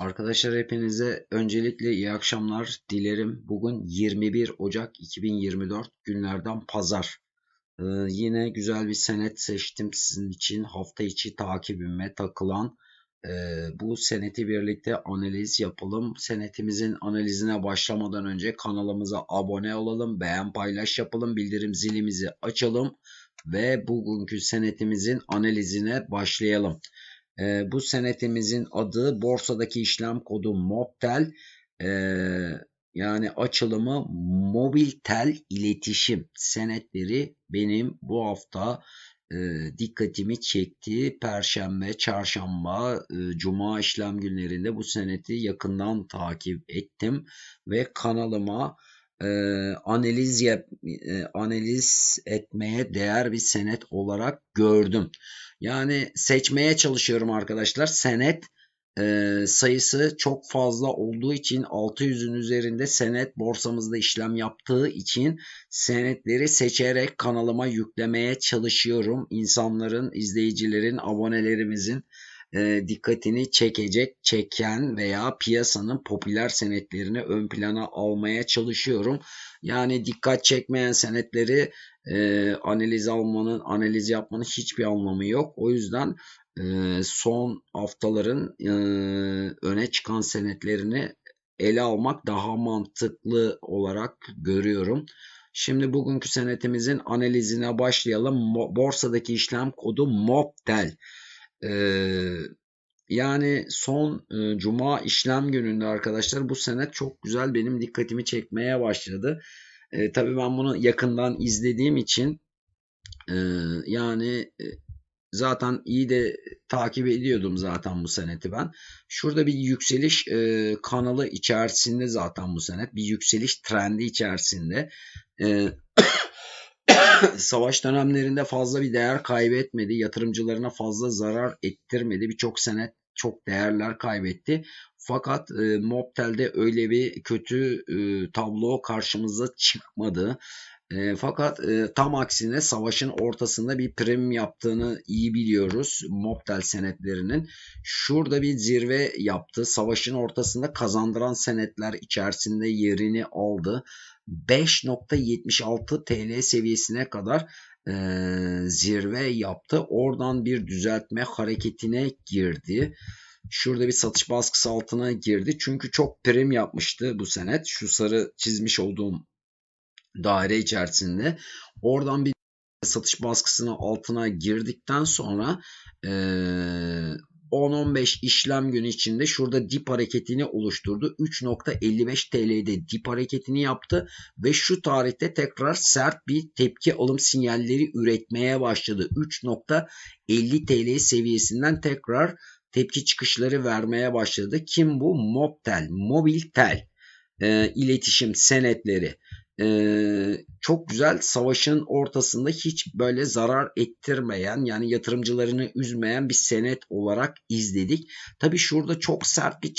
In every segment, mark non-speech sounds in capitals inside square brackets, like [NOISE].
Arkadaşlar hepinize öncelikle iyi akşamlar dilerim. Bugün 21 Ocak 2024 günlerden pazar. Ee, yine güzel bir senet seçtim sizin için. Hafta içi takibime takılan e, bu seneti birlikte analiz yapalım. Senetimizin analizine başlamadan önce kanalımıza abone olalım. Beğen paylaş yapalım. Bildirim zilimizi açalım. Ve bugünkü senetimizin analizine başlayalım. E, bu senetimizin adı borsadaki işlem kodu Mobtel. E, yani açılımı Mobiltel iletişim senetleri benim bu hafta e, dikkatimi çekti. Perşembe, çarşamba, e, cuma işlem günlerinde bu seneti yakından takip ettim ve kanalıma e, analiz yap, e, analiz etmeye değer bir senet olarak gördüm. Yani seçmeye çalışıyorum arkadaşlar. Senet e, sayısı çok fazla olduğu için 600'ün üzerinde senet borsamızda işlem yaptığı için senetleri seçerek kanalıma yüklemeye çalışıyorum. İnsanların, izleyicilerin, abonelerimizin e, dikkatini çekecek, çeken veya piyasanın popüler senetlerini ön plana almaya çalışıyorum. Yani dikkat çekmeyen senetleri e, analiz almanın, analiz yapmanın hiçbir anlamı yok. O yüzden e, son haftaların e, öne çıkan senetlerini ele almak daha mantıklı olarak görüyorum. Şimdi bugünkü senetimizin analizine başlayalım. Borsadaki işlem kodu MOBTEL. Ee, yani son e, cuma işlem gününde arkadaşlar bu senet çok güzel benim dikkatimi çekmeye başladı. E, tabii ben bunu yakından izlediğim için e, yani e, zaten iyi de takip ediyordum zaten bu seneti ben. Şurada bir yükseliş e, kanalı içerisinde zaten bu senet bir yükseliş trendi içerisinde. E, [LAUGHS] savaş dönemlerinde fazla bir değer kaybetmedi. Yatırımcılarına fazla zarar ettirmedi. Birçok senet çok değerler kaybetti. Fakat e, Mobtel'de öyle bir kötü e, tablo karşımıza çıkmadı. E, fakat e, tam aksine savaşın ortasında bir prim yaptığını iyi biliyoruz Mobtel senetlerinin. Şurada bir zirve yaptı. Savaşın ortasında kazandıran senetler içerisinde yerini aldı. 5.76 TL seviyesine kadar e, zirve yaptı. Oradan bir düzeltme hareketine girdi. Şurada bir satış baskısı altına girdi. Çünkü çok prim yapmıştı bu senet. Şu sarı çizmiş olduğum daire içerisinde. Oradan bir satış baskısının altına girdikten sonra e, 10-15 işlem günü içinde şurada dip hareketini oluşturdu. 3.55 TL'de dip hareketini yaptı ve şu tarihte tekrar sert bir tepki alım sinyalleri üretmeye başladı. 3.50 TL seviyesinden tekrar tepki çıkışları vermeye başladı. Kim bu? Mobtel, Mobiltel e, iletişim senetleri ee, çok güzel savaşın ortasında hiç böyle zarar ettirmeyen yani yatırımcılarını üzmeyen bir senet olarak izledik. Tabi şurada çok sert bir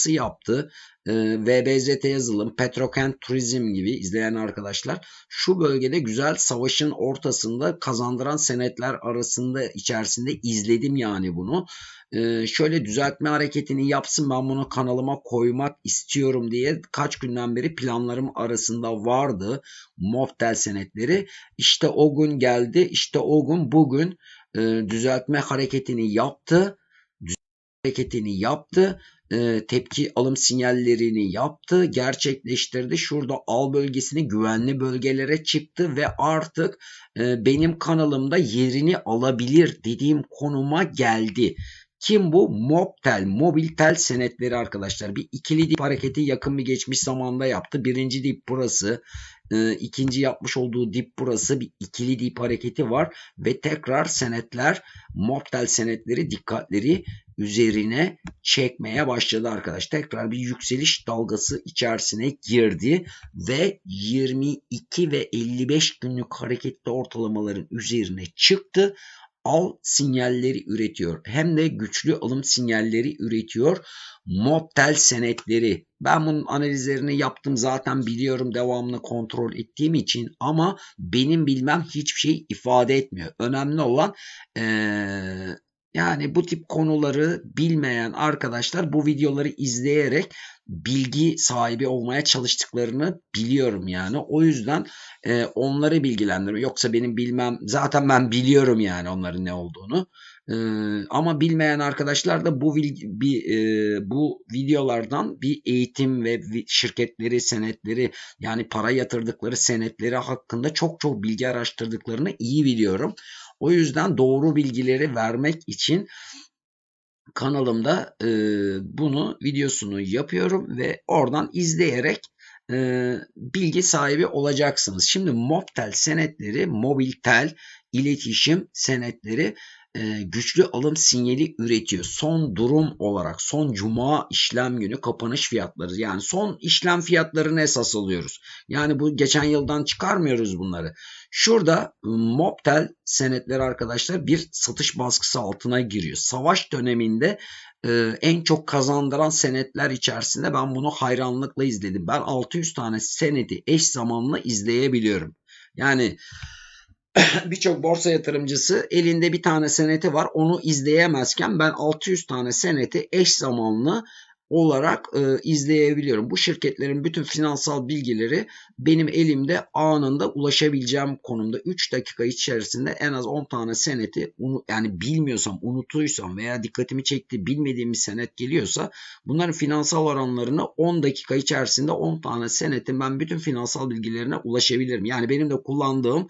çıkması yaptı. Ee, VBZT yazılım, Petrokent Turizm gibi izleyen arkadaşlar şu bölgede güzel savaşın ortasında kazandıran senetler arasında içerisinde izledim yani bunu e, şöyle düzeltme hareketini yapsın ben bunu kanalıma koymak istiyorum diye kaç günden beri planlarım arasında vardı Moftel senetleri. İşte o gün geldi işte o gün bugün e, düzeltme hareketini yaptı. Hareketini yaptı e, tepki alım sinyallerini yaptı, gerçekleştirdi. Şurada al bölgesini güvenli bölgelere çıktı ve artık e, benim kanalımda yerini alabilir dediğim konuma geldi. Kim bu? Mobtel, Mobiltel senetleri arkadaşlar. Bir ikili dip hareketi yakın bir geçmiş zamanda yaptı. Birinci dip burası. E, ikinci yapmış olduğu dip burası. Bir ikili dip hareketi var. Ve tekrar senetler, Mobtel senetleri dikkatleri üzerine çekmeye başladı arkadaş. Tekrar bir yükseliş dalgası içerisine girdi ve 22 ve 55 günlük hareketli ortalamaların üzerine çıktı al sinyalleri üretiyor. Hem de güçlü alım sinyalleri üretiyor. Mobtel senetleri. Ben bunun analizlerini yaptım zaten biliyorum devamlı kontrol ettiğim için ama benim bilmem hiçbir şey ifade etmiyor. Önemli olan ee, Yani bu tip konuları bilmeyen arkadaşlar bu videoları izleyerek bilgi sahibi olmaya çalıştıklarını biliyorum yani. O yüzden e, onları bilgilendiriyorum. Yoksa benim bilmem zaten ben biliyorum yani onların ne olduğunu. E, ama bilmeyen arkadaşlar da bu bir e, bu videolardan bir eğitim ve şirketleri, senetleri yani para yatırdıkları senetleri hakkında çok çok bilgi araştırdıklarını iyi biliyorum. O yüzden doğru bilgileri vermek için kanalımda e, bunu videosunu yapıyorum ve oradan izleyerek e, bilgi sahibi olacaksınız. Şimdi Mobtel senetleri, Mobiltel iletişim senetleri e, güçlü alım sinyali üretiyor. Son durum olarak son cuma işlem günü kapanış fiyatları yani son işlem fiyatlarını esas alıyoruz. Yani bu geçen yıldan çıkarmıyoruz bunları. Şurada ıı, Mobtel senetleri arkadaşlar bir satış baskısı altına giriyor. Savaş döneminde e, en çok kazandıran senetler içerisinde ben bunu hayranlıkla izledim. Ben 600 tane seneti eş zamanlı izleyebiliyorum. Yani [LAUGHS] birçok borsa yatırımcısı elinde bir tane seneti var onu izleyemezken ben 600 tane seneti eş zamanlı olarak e, izleyebiliyorum. Bu şirketlerin bütün finansal bilgileri benim elimde anında ulaşabileceğim konumda 3 dakika içerisinde en az 10 tane seneti yani bilmiyorsam, unutuyorsam veya dikkatimi çekti bilmediğim bir senet geliyorsa bunların finansal oranlarını 10 dakika içerisinde 10 tane senetin ben bütün finansal bilgilerine ulaşabilirim. Yani benim de kullandığım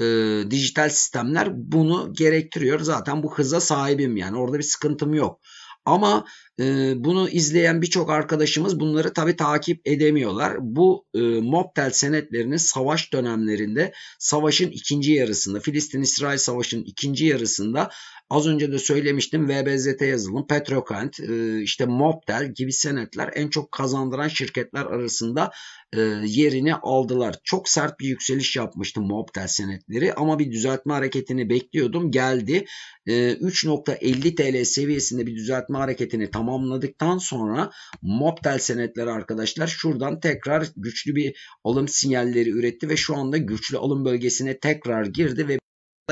e, dijital sistemler bunu gerektiriyor. Zaten bu hıza sahibim yani orada bir sıkıntım yok. Ama e, bunu izleyen birçok arkadaşımız bunları tabi takip edemiyorlar. Bu e, Mobtel senetlerini savaş dönemlerinde savaşın ikinci yarısında Filistin-İsrail savaşının ikinci yarısında az önce de söylemiştim VBZT yazılım, Petrokent, e, işte Mobtel gibi senetler en çok kazandıran şirketler arasında e, yerini aldılar. Çok sert bir yükseliş yapmıştı Mobtel senetleri ama bir düzeltme hareketini bekliyordum. Geldi. E, 3.50 TL seviyesinde bir düzeltme hareketini tamamladıktan sonra Mobtel senetleri arkadaşlar şuradan tekrar güçlü bir alım sinyalleri üretti ve şu anda güçlü alım bölgesine tekrar girdi ve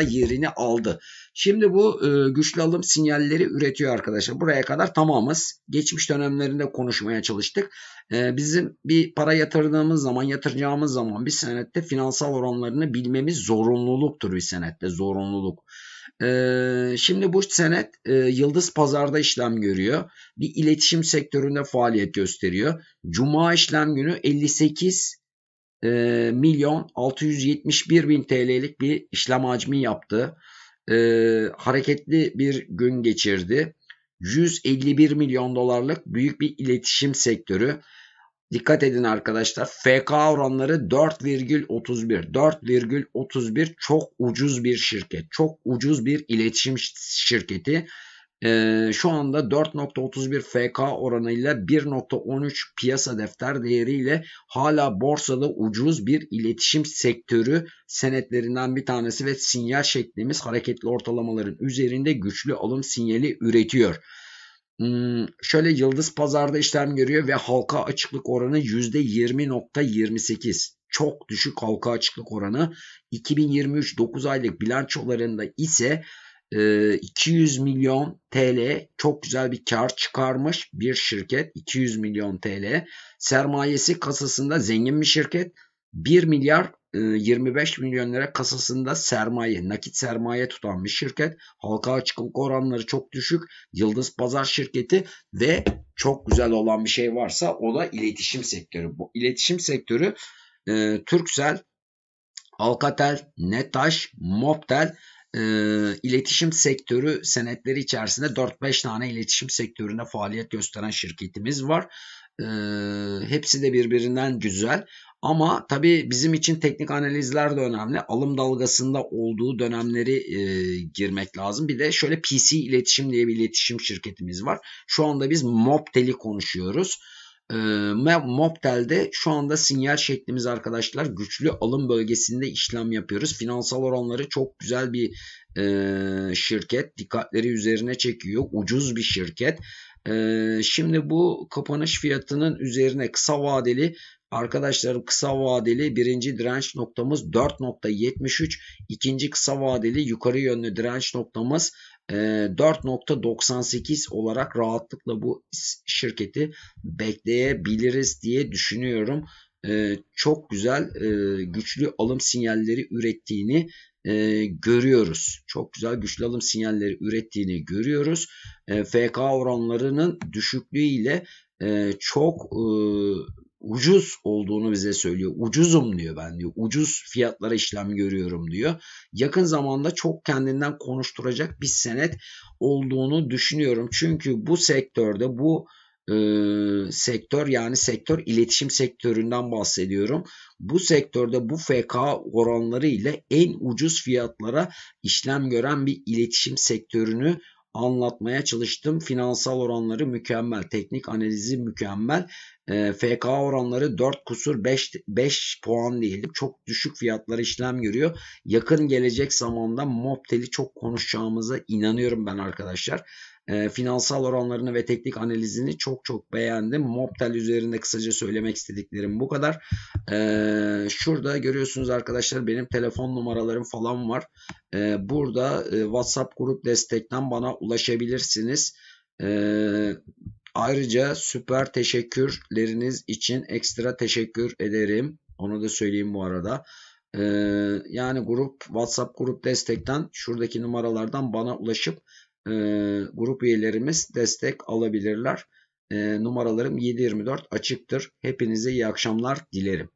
yerini aldı. Şimdi bu e, güçlü alım sinyalleri üretiyor arkadaşlar. Buraya kadar tamamız. Geçmiş dönemlerinde konuşmaya çalıştık. E, bizim bir para yatırdığımız zaman, yatıracağımız zaman bir senette finansal oranlarını bilmemiz zorunluluktur bir senette. Zorunluluk. E, şimdi bu senet e, Yıldız Pazar'da işlem görüyor. Bir iletişim sektöründe faaliyet gösteriyor. Cuma işlem günü 58 e, milyon 671 bin TL'lik bir işlem hacmi yaptı. E, hareketli bir gün geçirdi. 151 milyon dolarlık büyük bir iletişim sektörü. Dikkat edin arkadaşlar. FK oranları 4,31. 4,31 çok ucuz bir şirket. Çok ucuz bir iletişim şirketi e, şu anda 4.31 FK oranıyla 1.13 piyasa defter değeriyle hala borsada ucuz bir iletişim sektörü senetlerinden bir tanesi ve sinyal şeklimiz hareketli ortalamaların üzerinde güçlü alım sinyali üretiyor. Hmm, şöyle yıldız pazarda işlem görüyor ve halka açıklık oranı %20.28. Çok düşük halka açıklık oranı. 2023 9 aylık bilançolarında ise 200 ee, milyon TL çok güzel bir kar çıkarmış bir şirket 200 milyon TL sermayesi kasasında zengin bir şirket 1 milyar 25 e, milyon lira kasasında sermaye, nakit sermaye tutan bir şirket. Halka açıklık oranları çok düşük. Yıldız Pazar şirketi ve çok güzel olan bir şey varsa o da iletişim sektörü. Bu iletişim sektörü e, Turkcell, Alcatel, Netaş, Mobtel e, iletişim sektörü senetleri içerisinde 4-5 tane iletişim sektöründe faaliyet gösteren şirketimiz var. E, hepsi de birbirinden güzel. Ama tabii bizim için teknik analizler de önemli. Alım dalgasında olduğu dönemleri e, girmek lazım. Bir de şöyle PC iletişim diye bir iletişim şirketimiz var. Şu anda biz Mobtel'i konuşuyoruz. E, Mobtel'de şu anda sinyal şeklimiz arkadaşlar güçlü alım bölgesinde işlem yapıyoruz. Finansal oranları çok güzel bir e, şirket. Dikkatleri üzerine çekiyor. Ucuz bir şirket. E, şimdi bu kapanış fiyatının üzerine kısa vadeli Arkadaşlarım kısa vadeli birinci direnç noktamız 4.73. ikinci kısa vadeli yukarı yönlü direnç noktamız e, 4.98 olarak rahatlıkla bu şirketi bekleyebiliriz diye düşünüyorum. E, çok güzel e, güçlü alım sinyalleri ürettiğini e, görüyoruz. Çok güzel güçlü alım sinyalleri ürettiğini görüyoruz. E, FK oranlarının düşüklüğü ile e, çok e, ucuz olduğunu bize söylüyor. Ucuzum diyor ben diyor. Ucuz fiyatlara işlem görüyorum diyor. Yakın zamanda çok kendinden konuşturacak bir senet olduğunu düşünüyorum. Çünkü bu sektörde bu e, sektör yani sektör iletişim sektöründen bahsediyorum. Bu sektörde bu FK oranları ile en ucuz fiyatlara işlem gören bir iletişim sektörünü anlatmaya çalıştım. Finansal oranları mükemmel, teknik analizi mükemmel. E, FK oranları 4 kusur 5, 5 puan diyelim. Çok düşük fiyatlara işlem görüyor. Yakın gelecek zamanda Mobtel'i çok konuşacağımıza inanıyorum ben arkadaşlar. E, finansal oranlarını ve teknik analizini çok çok beğendim. Mobtel üzerinde kısaca söylemek istediklerim bu kadar. E, şurada görüyorsunuz arkadaşlar benim telefon numaralarım falan var. E, burada e, WhatsApp grup destekten bana ulaşabilirsiniz. E, ayrıca süper teşekkürleriniz için ekstra teşekkür ederim. Onu da söyleyeyim bu arada. Ee, yani grup WhatsApp grup destekten şuradaki numaralardan bana ulaşıp e, grup üyelerimiz destek alabilirler. E, numaralarım 724 açıktır. Hepinize iyi akşamlar dilerim.